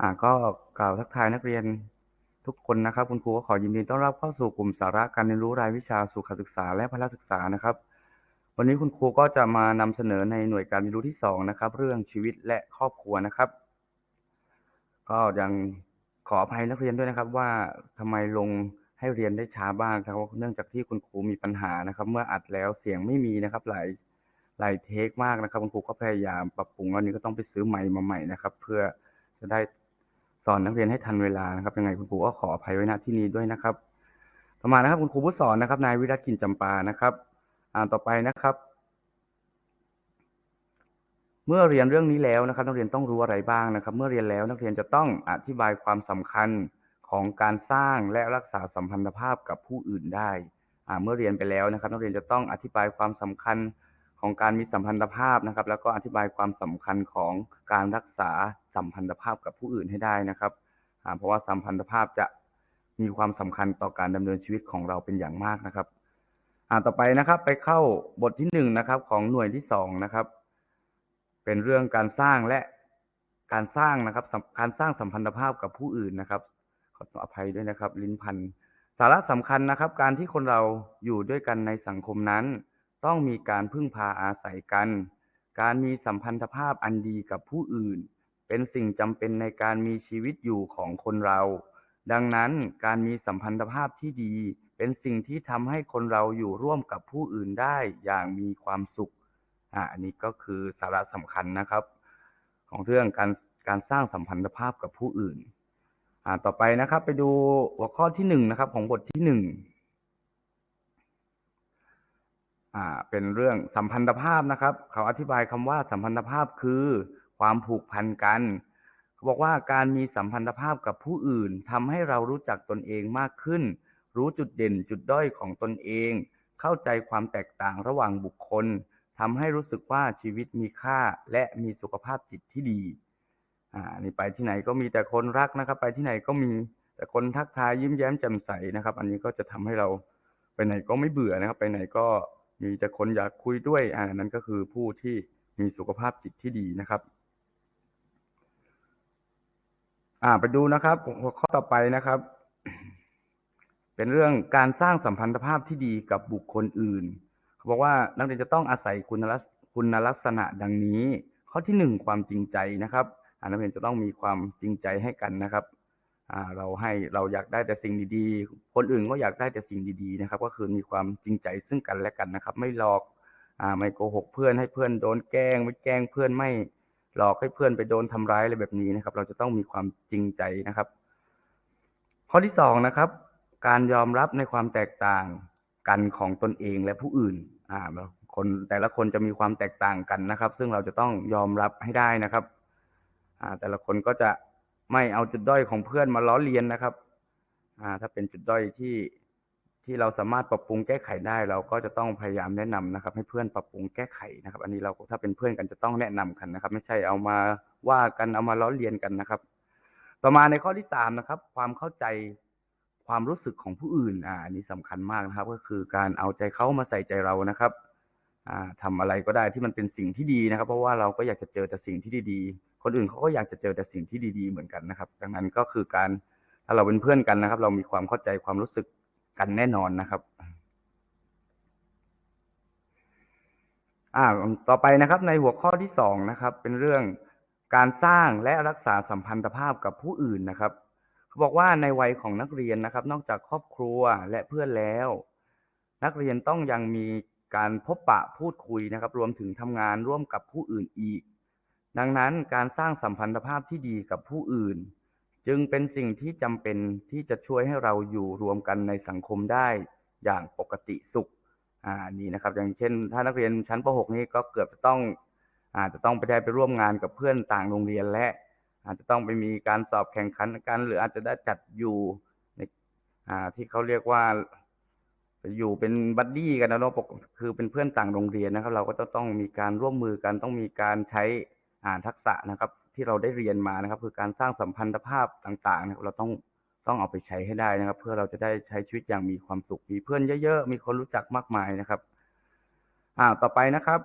อ่าก็กล่าวทักทายนักเรียนทุกคนนะครับ คุณครูก็ขอยินดีต้อนรับเข้าสู่กลุ่มสาระการเรียนรู้รายวิชาสุขศึกษาและพละศึกษานะครับ วันนี้คุณครูก็จะมานำเสนอในหน่วยการเรียนรู้ที่สองนะครับ เรื่องชีวิตและครอบครัวนะครับ ก็ยังขออภัยนักเรียนด้วยนะครับ ว่าทำไมลงให้เรียนได้ช้าบ้างครับเนื่องจากที่คุณครูมีปัญหานะครับ เมื่ออัดแล้วเสียงไม่มีนะครับ หลายหลายเทคมากนะครับ คุณครูก็พยายามปรับปรุงวันนี้ก็ต้องไปซื้อไมค์มาใหม่นะครับ เพื่อจะได้ อนนักเรียนให้ทันเวลานะครับยังไงคุณครูก็ขออภัยไว้ณที่นี้ด้วยนะครับ ต่อมานะครับคุณครูผู้สอนนะครับ นายวิรัตกินจำปานะครับ อ่านต่อไปนะครับ เมื่อเรียนเรื่องนี้แล้วนะครับ นักเรียนต้องรู้อะไรบ้างนะครับ เมื่อเรียนแล้วนักเรียนจะต้องอธิบายความสำคัญของการสร้างและรักษาสัมพันธภาพกับผู้อื่นได้อ่าเมื่อเรียนไปแล้วนะครับ นักเรียนจะต้องอธิบายความสำคัญ ของการมีสัมพันธภาพนะครับ แล้วก็อธิบายความสำคัญของการรักษาสัมพันธภาพกับผู้อื่นให้ได้นะครับเพราะว่าสัมพันธภาพจะมีความสำคัญต่อการดำเนินชีวิตของเราเป็นอย่างมากนะครับอ่าต่อไปนะครับไปเข้าบทที่หนึ่งนะครับของหน่วยที่สองนะครับ เป็นเรื่องการสร้างและการสร้างนะครับการสร้างสัมพันธภาพกับผู้อื่นนะครับขออภัยด้วยนะครับ ลิ้นพันสาระสำคัญนะครับ การที่คนเราอยู่ด้วยกันในสังคมนั้น ต้องมีการพึ่งพาอาศัยกัน การมีสัมพันธภาพอันดีกับผู้อื่น เป็นสิ่งจำเป็นในการมีชีวิตอยู่ของคนเรา ดังนั้นการมีสัมพันธภาพที่ดี เป็นสิ่งที่ทำให้คนเราอยู่ร่วมกับผู้อื่นได้อย่างมีความสุขอ่าอันนี้ก็คือสาระสำคัญนะครับ ของเรื่องการการสร้างสัมพันธภาพกับผู้อื่นอ่าต่อไปนะครับ ไปดูหัวข้อที่หนึ่งนะครับ ของบทที่หนึ่ง อ่าเป็นเรื่องสัมพันธภาพนะครับ เขาอธิบายคำว่าสัมพันธภาพคือความผูกพันกันเขาบอกว่าการมีสัมพันธภาพกับผู้อื่นทำให้เรารู้จักตนเองมากขึ้น รู้จุดเด่นจุดด้อยของตนเอง เข้าใจความแตกต่างระหว่างบุคคลทำให้รู้สึกว่าชีวิตมีค่าและมีสุขภาพจิตที่ดีอ่านี่ไปที่ไหนก็มีแต่คนรักนะครับ ไปที่ไหนก็มีแต่คนทักทายยิ้มแย้มแจ่มใสนะครับ อันนี้ก็จะทำให้เราไปไหนก็ไม่เบื่อนะครับ ไปไหนก็ มีแต่คนอยากคุยด้วยอ่านั้นก็คือผู้ที่มีสุขภาพจิตที่ดีนะครับ อ่าไปดูนะครับหัวข้อต่อไปนะครับ เป็นเรื่องการสร้างสัมพันธภาพที่ดีกับบุคคลอื่นเขาบอกว่านักเรียนจะต้องอาศัยคุณลักษคุณลักษณะดังนี้ ข้อที่หนึ่งความจริงใจนะครับอ่านักเรียนจะต้องมีความจริงใจให้กันนะครับ เราให้เราอยากได้แต่สิ่งดีๆ คนอื่นก็อยากได้แต่สิ่งดีๆนะครับ ก็คือมีความจริงใจซึ่งกันและกันนะครับ ไม่หลอกอ่าไม่โกหกเพื่อนให้เพื่อนโดนแกล้งไม่แกล้งเพื่อนไม่หลอกให้เพื่อนไปโดนทำร้ายอะไรแบบนี้นะครับ เราจะต้องมีความจริงใจนะครับ ข้อที่สองนะครับ การยอมรับในความแตกต่างกันของตนเองและผู้อื่นอ่าคนแต่ละคนจะมีความแตกต่างกันนะครับ ซึ่งเราจะต้องยอมรับให้ได้นะครับอ่าแต่ละคนก็จะ ไม่เอาจุดด้อยของเพื่อนมาล้อเลียนนะครับ อ่า ถ้าเป็นจุดด้อยที่ที่เราสามารถปรับปรุงแก้ไขได้ เราก็จะต้องพยายามแนะนำนะครับ ให้เพื่อนปรับปรุงแก้ไขนะครับ อันนี้เราถ้าเป็นเพื่อนกันจะต้องแนะนำกันนะครับ ไม่ใช่เอามาว่ากันเอามาล้อเลียนกันนะครับ ต่อมาในข้อที่สามนะครับ ความเข้าใจความรู้สึกของผู้อื่น อ่าอันนี้สำคัญมากนะครับ ก็คือการเอาใจเขามาใส่ใจเรานะครับ อ่าทำอะไรก็ได้ที่มันเป็นสิ่งที่ดีนะครับ เพราะว่าเราก็อยากจะเจอแต่สิ่งที่ดีๆ คนอื่นเขาก็อยากจะเจอแต่สิ่งที่ดีๆเหมือนกันนะครับ ดังนั้นก็คือการถ้าเราเป็นเพื่อนกันนะครับ เรามีความเข้าใจความรู้สึกกันแน่นอนนะครับอ่าต่อไปนะครับในหัวข้อที่สองนะครับ เป็นเรื่องการสร้างและรักษาสัมพันธภาพกับผู้อื่นนะครับเขาบอกว่าในวัยของนักเรียนนะครับ นอกจากครอบครัวและเพื่อนแล้ว นักเรียนต้องยังมี การพบปะพูดคุยนะครับ รวมถึงทำงานร่วมกับผู้อื่นอีก ดังนั้นการสร้างสัมพันธภาพที่ดีกับผู้อื่น จึงเป็นสิ่งที่จำเป็นที่จะช่วยให้เราอยู่รวมกันในสังคมได้อย่างปกติสุขอ่านี่นะครับ อย่างเช่น ถ้านักเรียนชั้นป .6 นี่ก็เกือบจะต้องอาจจะต้องไปได้ไปร่วมงานกับเพื่อนต่างโรงเรียนและ อาจจะต้องไปมีการสอบแข่งขันกัน หรืออาจจะได้จัดอยู่ในที่เขาเรียกว่า อยู่เป็นบัดดี้กันนะเนาปกคือเป็นเพื่อนต่างโรงเรียนนะครับ เราก็จะต้องมีการร่วมมือกันต้องมีการใช้อ่าทักษะนะครับ ที่เราได้เรียนมานะครับ คือการสร้างสัมพันธภาพต่างๆนะครับเราต้องต้องเอาไปใช้ให้ได้นะครับ เพื่อเราจะได้ใช้ชีวิตอย่างมีความสุขมีเพื่อนเยอะๆมีคนรู้จักมากมายนะครับ อ่าต่อไปนะครับ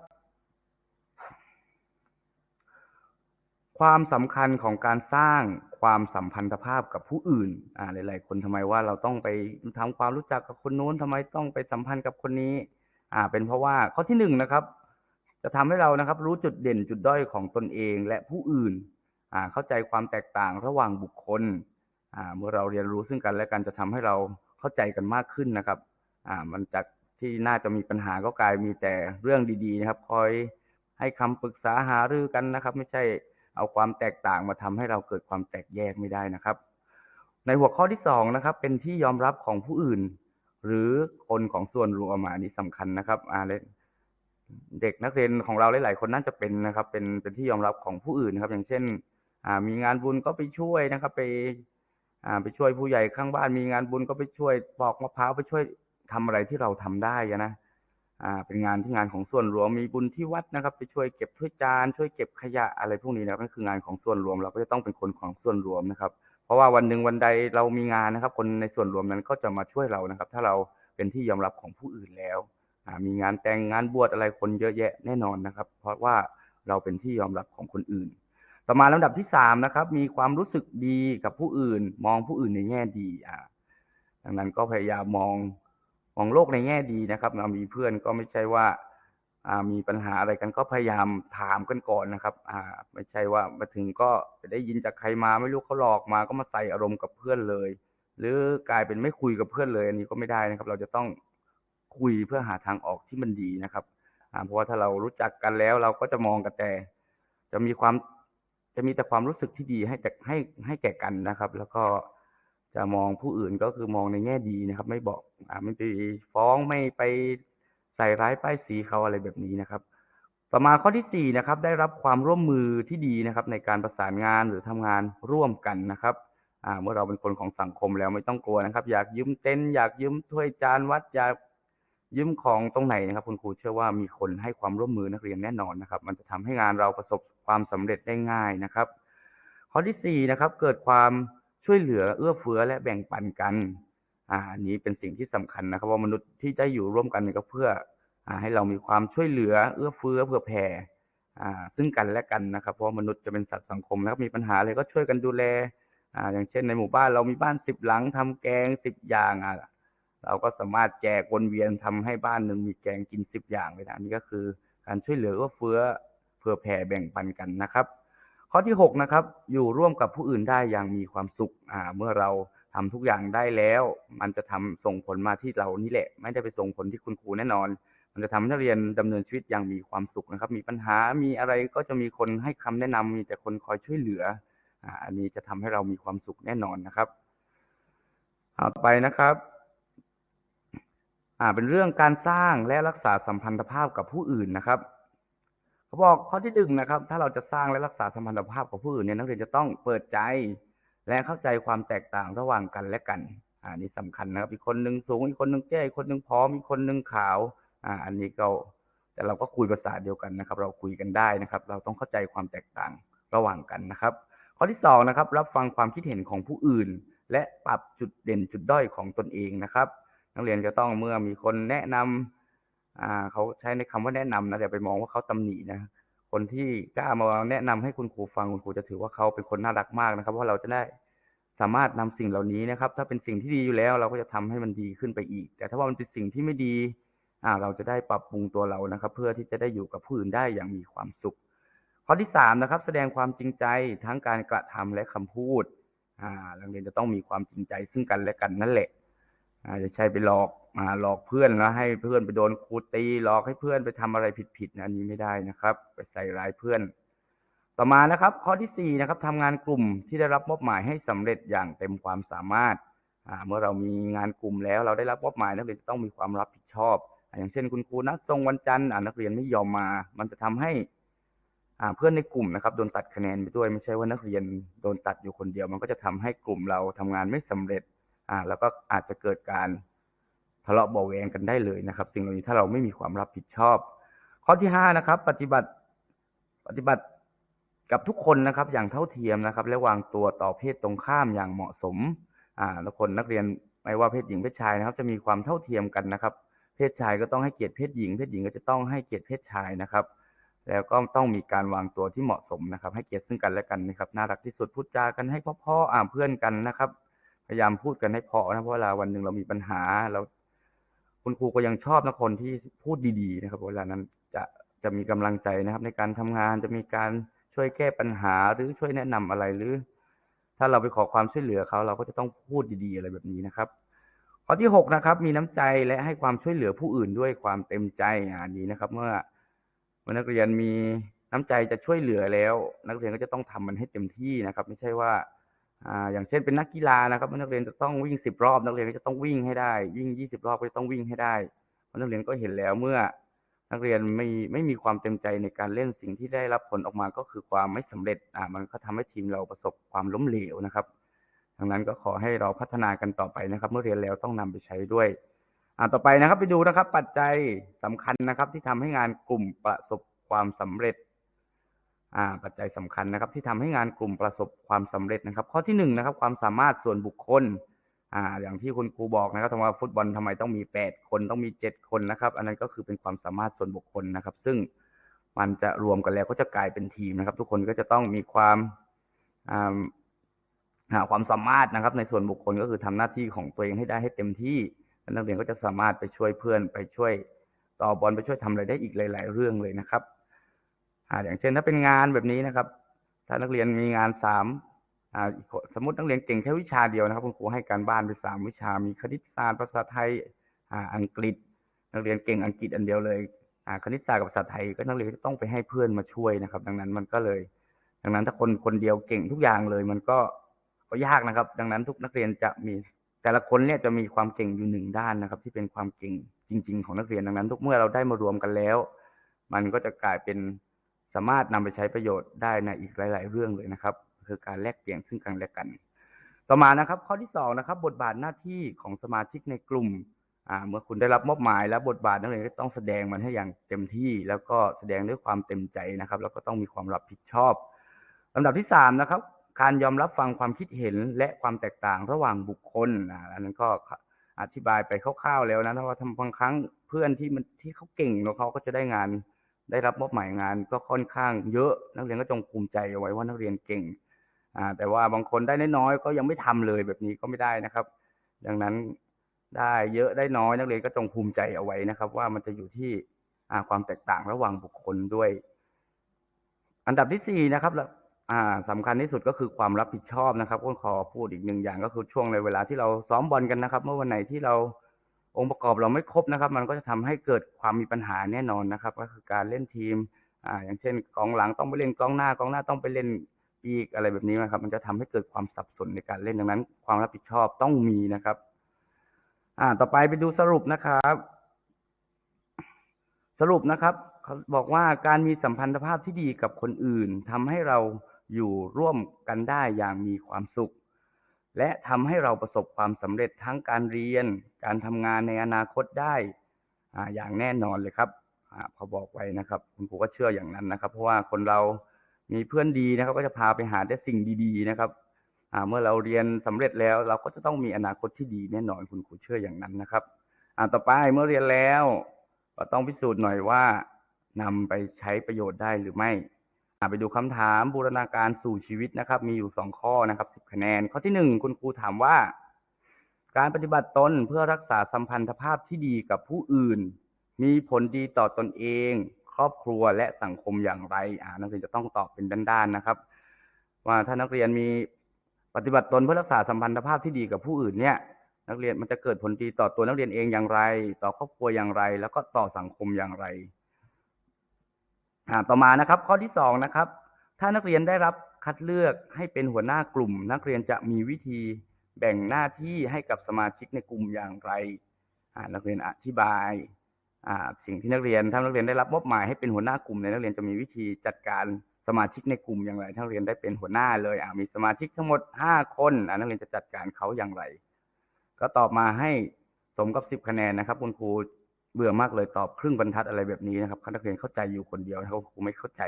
ความสำคัญของการสร้าง ความสัมพันธภาพกับผู้อื่น อ่าหลาย ๆ คนทำไมว่าเราต้องไปทำความรู้จักกับคนโน้นทำไมต้องไปสัมพันธ์กับคนนี้ อ่า เป็นเพราะว่าข้อที่หนึ่งนะครับ จะทำให้เรานะครับ รู้จุดเด่นจุดด้อยของตนเองและผู้อื่น อ่า เข้าใจความแตกต่างระหว่างบุคคล อ่า เมื่อเราเรียนรู้ซึ่งกันและกันจะทำให้เราเข้าใจกันมากขึ้นนะครับ อ่า มันจากที่น่าจะมีปัญหาก็กลายมีแต่เรื่องดี ๆ นะครับ คอยให้คำปรึกษาหารือกันนะครับ ไม่ใช่ เอาความแตกต่างมาทำให้เราเกิดความแตกแยกไม่ได้นะครับ ในหัวข้อที่สองนะครับเป็นที่ยอมรับของผู้อื่น หรือคนของส่วนรวมอันนี้สำคัญนะครับอาเด็กนักเรียนของเราหลาย ๆ คนน่าจะเป็นนะครับ เป็นเป็นที่ยอมรับของผู้อื่นนะครับ อย่างเช่นมีงานบุญก็ไปช่วยนะครับ ไปไปช่วยผู้ใหญ่ข้างบ้าน มีงานบุญก็ไปช่วยปอกมะพร้าวไปช่วยทำอะไรที่เราทำได้นะ อ่าเป็นงานที่งานของส่วนรวมมีบุญที่วัดนะครับ ไปช่วยเก็บถ้วยจานช่วยเก็บขยะอะไรพวกนี้นะครับนั่นคืองานของส่วนรวม เราก็จะต้องเป็นคนของส่วนรวมนะครับ เพราะว่าวันหนึ่งวันใดเรามีงานนะครับ คนในส่วนรวมนั้นก็จะมาช่วยเรานะครับ ถ้าเราเป็นที่ยอมรับของผู้อื่นแล้วอ่ามีงานแต่งงานบวชอะไรคนเยอะแยะแน่นอนนะครับ เพราะว่าเราเป็นที่ยอมรับของคนอื่น ต่อมาลำดับที่สามนะครับ มีความรู้สึกดีกับผู้อื่น มองผู้อื่นในแง่ดีอ่าดังนั้นก็พยายามมอง มองโลกในแง่ดีนะครับเรามีเพื่อนก็ไม่ใช่ว่ามีปัญหาอะไรกันก็พยายามถามกันก่อนนะครับ อ่า ไม่ใช่ว่ามาถึงก็ไปได้ยินจากใครมาไม่รู้เขาหลอกมาก็มาใส่อารมณ์กับเพื่อนเลย หรือกลายเป็นไม่คุยกับเพื่อนเลย อันนี้ก็ไม่ได้นะครับ เราจะต้องคุยเพื่อหาทางออกที่มันดีนะครับอ่าเพราะว่าถ้าเรารู้จักกันแล้วเราก็จะมองกันแต่ จะมีความจะมีแต่ความรู้สึกที่ดีให้แต่ให้ให้แก่กันนะครับ แล้วก็ จะมองผู้อื่นก็คือมองในแง่ดีนะครับ ไม่บอกอ่าไม่ไปฟ้องไม่ไปใส่ร้ายป้ายสีเขาอะไรแบบนี้นะครับ ต่อมาข้อที่สี่นะครับได้รับความร่วมมือที่ดีนะครับ ในการประสานงานหรือทำงานร่วมกันนะครับอ่าเมื่อเราเป็นคนของสังคมแล้วไม่ต้องกลัวนะครับ อยากยืมเต็นท์อยากยืมถ้วยจานวัดอยากยืมของตรงไหนนะครับ คุณครูเชื่อว่ามีคนให้ความร่วมมือนักเรียนแน่นอนนะครับ มันจะทำให้งานเราประสบความสำเร็จได้ง่ายนะครับ ข้อที่สี่นะครับเกิดความ ช่วยเหลือเอื้อเฟื้อและแบ่งปันกันอ่านี้เป็นสิ่งที่สำคัญนะครับว่ามนุษย์ที่ได้อยู่ร่วมกันนี่ก็เพื่ออ่าให้เรามีความช่วยเหลือเอื้อเฟื้อเผื่อแผ่อ่าซึ่งกันและกันนะครับเพราะมนุษย์จะเป็นสัตว์สังคมนะครับมีปัญหาอะไรก็ช่วยกันดูแลอ่าอย่างเช่นในหมู่บ้านเรามีบ้านสิบหลังทำแกงสิบอย่างอ่าเราก็สามารถแจกวนเวียนทำให้บ้านหนึ่งมีแกงกินสิบอย่างเลยนะอันนี้ก็คือการช่วยเหลือเอื้อเฟื้อเผื่อแผ่แบ่งปันกันนะครับ ข้อที่หกนะครับอยู่ร่วมกับผู้อื่นได้อย่างมีความสุขอ่าเมื่อเราทำทุกอย่างได้แล้ว มันจะทำส่งผลมาที่เรานี่แหละ ไม่ได้ไปส่งผลที่คุณครูแน่นอน มันจะทำให้นักเรียนดำเนินชีวิตอย่างมีความสุขนะครับ มีปัญหามีอะไรก็จะมีคนให้คำแนะนำมีแต่คนคอยช่วยเหลืออ่าอันนี้จะทำให้เรามีความสุขแน่นอนนะครับต่อไปนะครับอ่าเป็นเรื่องการสร้างและรักษาสัมพันธภาพกับผู้อื่นนะครับ เขาบอกข้อที่หนึ่งนะครับ ถ้าเราจะสร้างและรักษาสัมพันธภาพกับผู้อื่นเนี่ยนักเรียนจะต้องเปิดใจ และเข้าใจความแตกต่างระหว่างกันและกันอ่านี่สำคัญนะครับอีกคนหนึ่งสูงอีกคนหนึ่งแก่อีกคนหนึ่งผอมอีกคนหนึ่งขาวอ่าอันนี้ก็แต่เราก็คุยภาษาเดียวกันนะครับ เราคุยกันได้นะครับ เราต้องเข้าใจความแตกต่างระหว่างกันนะครับ ข้อที่สองนะครับรับฟังความคิดเห็นของผู้อื่น และปรับจุดเด่นจุดด้อยของตนเองนะครับ นักเรียนจะต้องเมื่อมีคนแนะนำ อ่าเขาใช้ในคำว่าแนะนำนะอย่าไปมองว่าเขาตำหนินะคนที่กล้ามาแนะนำให้คุณครูฟังคุณครูจะถือว่าเขาเป็นคนน่ารักมากนะครับเพราะเราจะได้สามารถนำสิ่งเหล่านี้นะครับ ถ้าเป็นสิ่งที่ดีอยู่แล้วเราก็จะทำให้มันดีขึ้นไปอีก แต่ถ้าว่ามันเป็นสิ่งที่ไม่ดีอ่าเราจะได้ปรับปรุงตัวเรานะครับ เพื่อที่จะได้อยู่กับผู้อื่นได้อย่างมีความสุข ข้อที่สามนะครับ แสดงความจริงใจทั้งการกระทำและคำพูดอ่านักเรียนจะต้องมีความจริงใจซึ่งกันและกันนั่นแหละอ่าจะใช่ไปหลอก อ่าหลอกเพื่อนแล้วให้เพื่อนไปโดนครูตีหลอกให้เพื่อนไปทำอะไรผิดๆนะอันนี้ไม่ได้นะครับ ไปใส่ร้ายเพื่อน ต่อมานะครับ ข้อที่สี่นะครับทำงานกลุ่มที่ได้รับมอบหมายให้สำเร็จอย่างเต็มความสามารถเมื่อเรามีงานกลุ่มแล้ว เราได้รับมอบหมายนักเรียนจะต้องมีความรับผิดชอบ อย่างเช่น คุณครูนัดส่งวันจันทร์นักเรียนไม่ยอมมา มันจะทำให้เพื่อนในกลุ่มนะครับโดนตัดคะแนนไปด้วยไม่ใช่ว่านักเรียนโดนตัดอยู่คนเดียว มันก็จะทำให้กลุ่มเราทำงานไม่สำเร็จแล้วก็อาจจะเกิดการ ทะเลาะเบาแวงกันได้เลยนะครับ สิ่งเหล่านี้ถ้าเราไม่มีความรับผิดชอบ ข้อที่ห้านะครับ ปฏิบัติปฏิบัติกับทุกคนนะครับ อย่างเท่าเทียมนะครับ และวางตัวต่อเพศตรงข้ามอย่างเหมาะสมอ่าแล้วคนนักเรียนไม่ว่าเพศหญิงเพศชายนะครับ จะมีความเท่าเทียมกันนะครับ เพศชายก็ต้องให้เกียรติเพศหญิง เพศหญิงก็จะต้องให้เกียรติเพศชายนะครับ แล้วก็ต้องมีการวางตัวที่เหมาะสมนะครับ ให้เกียรติซึ่งกันและกันนะครับ น่ารักที่สุดพูดจากันให้เพราะๆอ่าเพื่อนกันนะครับ พยายามพูดกันให้เพราะนะเพราะเวลาวันหนึ่งเรามีปัญหาเรา คุณครูก็ยังชอบนะคนที่พูดดีๆนะครับเวลานั้นจะจะมีกำลังใจนะครับ ในการทำงานจะมีการช่วยแก้ปัญหาหรือช่วยแนะนำอะไรหรือ ถ้าเราไปขอความช่วยเหลือเขาเราก็จะต้องพูดดีๆอะไรแบบนี้นะครับ ข้อที่หกนะครับ มีน้ำใจและให้ความช่วยเหลือผู้อื่นด้วยความเต็มใจอ่านี้นะครับ เมื่อเมื่อนักเรียนมีน้ำใจจะช่วยเหลือแล้ว นักเรียนก็จะต้องทำมันให้เต็มที่นะครับ ไม่ใช่ว่า อย่างเช่นเป็นนักกีฬานะครับนักเรียนจะต้องวิ่งสิบรอบ นักเรียนก็จะต้องวิ่งให้ได้ วิ่งยี่สิบรอบก็จะต้องวิ่งให้ได้เพราะนักเรียนก็เห็นแล้วเมื่อนักเรียนไม่ไม่มีความเต็มใจในการเล่นสิ่งที่ได้รับผลออกมาก็คือความไม่สำเร็จอ่ามันก็ทำให้ทีมเราประสบความล้มเหลวนะครับดังนั้นก็ขอให้เราพัฒนากันต่อไปนะครับ เมื่อเรียนแล้วต้องนำไปใช้ด้วยอ่าต่อไปนะครับไปดูนะครับปัจจัยสำคัญนะครับ ที่ทำให้งานกลุ่มประสบความสำเร็จ ปัจจัยสำคัญนะครับ ที่ทำให้งานกลุ่มประสบความสำเร็จนะครับ ข้อที่หนึ่งนะครับความสามารถส่วนบุคคลอ่าอย่างที่คุณครูบอกนะครับทำไมฟุตบอลทำไมต้องมีแปดคนต้องมีเจ็ดคนนะครับ อันนั้นก็คือเป็นความสามารถส่วนบุคคลนะครับ ซึ่งมันจะรวมกันแล้วก็จะกลายเป็นทีมนะครับ ทุกคนก็จะต้องมีความหาความสามารถนะครับ ในส่วนบุคคลก็คือทำหน้าที่ของตัวเองให้ได้ให้เต็มที่นักเรียนก็จะสามารถไปช่วยเพื่อนไปช่วยต่อบอลไปช่วยทำอะไรได้อีกหลาย ๆ เรื่องเลยนะครับ อ่าอย่างเช่นถ้าเป็นงานแบบนี้นะครับ ถ้านักเรียนมีงานสามอ่าสมมตินักเรียนเก่งแค่วิชาเดียวนะครับคุณครูให้การบ้านไปสามวิชา มีคณิตศาสตร์ภาษาไทยอ่าอังกฤษ นักเรียนเก่งอังกฤษอันเดียวเลยอ่าคณิตศาสตร์กับภาษาไทยก็นักเรียนจะต้องไปให้เพื่อนมาช่วยนะครับ ดังนั้นมันก็เลย ดังนั้นถ้าคนคนเดียวเก่งทุกอย่างเลย มันก็ก็ยากนะครับ ดังนั้นทุกนักเรียนจะมีแต่ละคนเนี่ยจะมีความเก่งอยู่หนึ่งด้านนะครับ ที่เป็นความเก่งจริง ๆ ของนักเรียนดังนั้น ทุกเมื่อเราได้มารวมกันแล้ว มันก็จะกลายเป็น สามารถนำไปใช้ประโยชน์ได้ในอีกหลาย ๆ เรื่องเลยนะครับ คือการแลกเปลี่ยนซึ่งกันและกัน ต่อมานะครับ ข้อที่สองนะครับ บทบาทหน้าที่ของสมาชิกในกลุ่มเมื่อคุณได้รับมอบหมายแล้วบทบาทนักเรียนก็ต้องแสดงมันให้อย่างเต็มที่ แล้วก็แสดงด้วยความเต็มใจนะครับ แล้วก็ต้องมีความรับผิดชอบลำดับที่สามนะครับ การยอมรับฟังความคิดเห็นและความแตกต่างระหว่างบุคคลอันนั้นก็อธิบายไปคร่าวๆแล้วนะว่าทำบางครั้งเพื่อนที่มันที่เขาเก่งแล้วเขาก็จะได้งาน ได้รับมอบหมายงานก็ค่อนข้างเยอะ นักเรียนก็จงภูมิใจเอาไว้ว่านักเรียนเก่งอ่าแต่ว่าบางคนได้น้อยก็ยังไม่ทำเลยแบบนี้ก็ไม่ได้นะครับ ดังนั้นได้เยอะได้น้อยนักเรียนก็จงภูมิใจเอาไว้นะครับ ว่ามันจะอยู่ที่อ่าความแตกต่างระหว่างบุคคลด้วย อันดับที่สี่นะครับอ่าสำคัญที่สุดก็คือความรับผิดชอบนะครับก็ขอพูดอีกหนึ่งอย่างก็คือช่วงในเวลาที่เราซ้อมบอลกันนะครับ เมื่อวันไหนที่เรา องค์ประกอบเราไม่ครบนะครับ มันก็จะทำให้เกิดความมีปัญหาแน่นอนนะครับ ก็คือการเล่นทีมอ่าอย่างเช่นกองหลังต้องไปเล่นกองหน้ากองหน้าต้องไปเล่นปีกอะไรแบบนี้นะครับ มันจะทำให้เกิดความสับสนในการเล่นดังนั้น ความรับผิดชอบต้องมีนะครับ อ่าต่อไปไปดูสรุปนะครับ สรุปนะครับเขาบอกว่าการมีสัมพันธภาพที่ดีกับคนอื่นทำให้เราอยู่ร่วมกันได้อย่างมีความสุข และทำให้เราประสบความสำเร็จทั้งการเรียน การทำงานในอนาคตได้ออย่างแน่นอนเลยครับอ่าเขาบอกไว้นะครับ คุณครูก็เชื่ออย่างนั้นนะครับ เพราะว่าคนเรามีเพื่อนดีนะครับ ก็จะพาไปหาแต่สิ่งดี ๆ นะครับเมื่อเราเรียนสำเร็จแล้ว เราก็จะต้องมีอนาคตที่ดีแน่นอนคุณครูเชื่ออย่างนั้นนะครับต่อไปเมื่อเรียนแล้ว ก็ต้องพิสูจน์หน่อยว่านำไปใช้ประโยชน์ได้หรือไม่ ไปดูคำถามบูรณาการสู่ชีวิตนะครับ มีอยู่สองข้อนะครับสิบคะแนน ข้อที่หนึ่งคุณครูถามว่า การปฏิบัติตนเพื่อรักษาสัมพันธภาพที่ดีกับผู้อื่น มีผลดีต่อตนเอง ครอบครัวและสังคมอย่างไรอ่านักเรียนจะต้องตอบเป็นด้านๆนะครับ ว่าถ้านักเรียนมีปฏิบัติตนเพื่อรักษาสัมพันธภาพที่ดีกับผู้อื่นเนี่ย นักเรียนมันจะเกิดผลดีต่อตัวนักเรียนเองอย่างไร ต่อครอบครัวอย่างไร แล้วก็ต่อสังคมอย่างไร ต่อมานะครับ ข้อที่สองนะครับ ถ้านักเรียนได้รับคัดเลือกให้เป็นหัวหน้ากลุ่ม นักเรียนจะมีวิธีแบ่งหน้าที่ให้กับสมาชิกในกลุ่มอย่างไรนักเรียนอธิบายสิ่งที่นักเรียนถ้านักเรียนได้รับมอบหมายให้เป็นหัวหน้ากลุ่มเนี่ยนักเรียนจะมีวิธีจัดการสมาชิกในกลุ่มอย่างไรถ้านักเรียนได้เป็นหัวหน้าเลยมีสมาชิกทั้งหมดห้าคนนักเรียนจะจัดการเขาอย่างไร ก็ตอบมาให้สมกับสิบคะแนนนะครับ คุณครู เบื่อมากเลยตอบครึ่งบรรทัดอะไรแบบนี้นะครับนักเรียนเข้าใจอยู่คนเดียวนะครับครูไม่เข้าใจ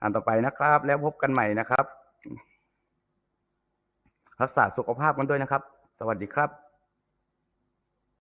อ่านต่อไปนะครับ แล้วพบกันใหม่นะครับ รักษาสุขภาพกันด้วยนะครับ สวัสดีครับ